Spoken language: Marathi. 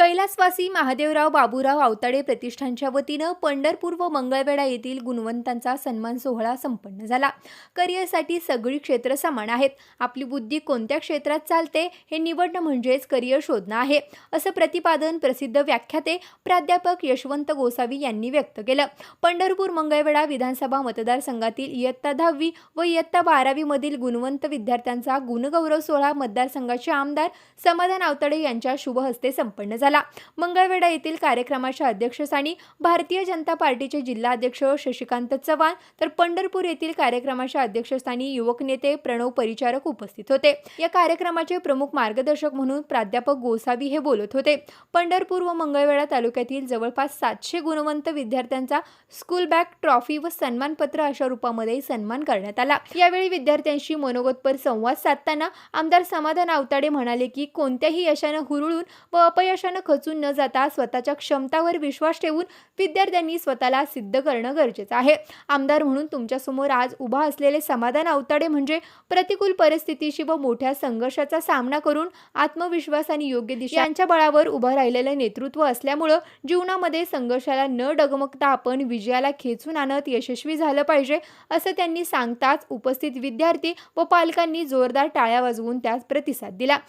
कैलासवासी महादेवराव बाबूराव आवताडे प्रतिष्ठानच्या वतीनं पंढरपूर व मंगळवेढा येथील गुणवंतांचा सन्मान सोहळा संपन्न झाला. करिअरसाठी सगळी क्षेत्र समान आहेत. आपली बुद्धी कोणत्या क्षेत्रात चालते हे निवडणं म्हणजेच करिअर शोधणं आहे असं प्रतिपादन प्रसिद्ध व्याख्याते प्राध्यापक यशवंत गोसावी यांनी व्यक्त केलं. पंढरपूर मंगळवेढा विधानसभा मतदारसंघातील इयत्ता दहावी व इयत्ता बारावीमधील गुणवंत विद्यार्थ्यांचा गुणगौरव सोहळा मतदारसंघाचे आमदार समाधान आवताडे यांच्या शुभहस्ते संपन्न झाला. मंगळवेढा येथील कार्यक्रमाच्या अध्यक्षस्थानी भारतीय जनता पार्टीचे जिल्हाध्यक्ष शशिकांत चव्हाण तर पंढरपूर येथील कार्यक्रमाच्या अध्यक्षस्थानी युवक नेते प्रणव परिचारक उपस्थित होते. या कार्यक्रमाचे प्रमुख मार्गदर्शक म्हणून प्राध्यापक गोसावी हे बोलत होते. पंढरपूर व मंगळवेढा तालुक्यातील जवळपास सातशे गुणवंत विद्यार्थ्यांचा स्कूल बॅग ट्रॉफी व सन्मानपत्र अशा रूपामध्ये सन्मान करण्यात आला. यावेळी विद्यार्थ्यांशी मनोगतपर संवाद साधताना आमदार समाधान आवताडे म्हणाले की कोणत्याही यशानं हुरळून व अपयशानं खचून न जाता स्वतःच्या क्षमतावर विश्वास ठेवून विद्यार्थ्यांनी स्वतःला सिद्ध करणं गरजेचं आहे. आमदार म्हणून तुमच्यासमोर आज उभा असलेले समाधान अवताडे म्हणजे प्रतिकूल परिस्थितीशी व मोठ्या संघर्षाचा सामना करून आत्मविश्वास आणि योग्य दिशा यांच्या बळावर उभं राहिलेलं नेतृत्व असल्यामुळं जीवनामध्ये संघर्षाला न डगमगता आपण विजयाला खेचून आणत यशस्वी झालं पाहिजे असं त्यांनी सांगताच उपस्थित विद्यार्थी व पालकांनी जोरदार टाळ्या वाजवून त्यास प्रतिसाद दिला.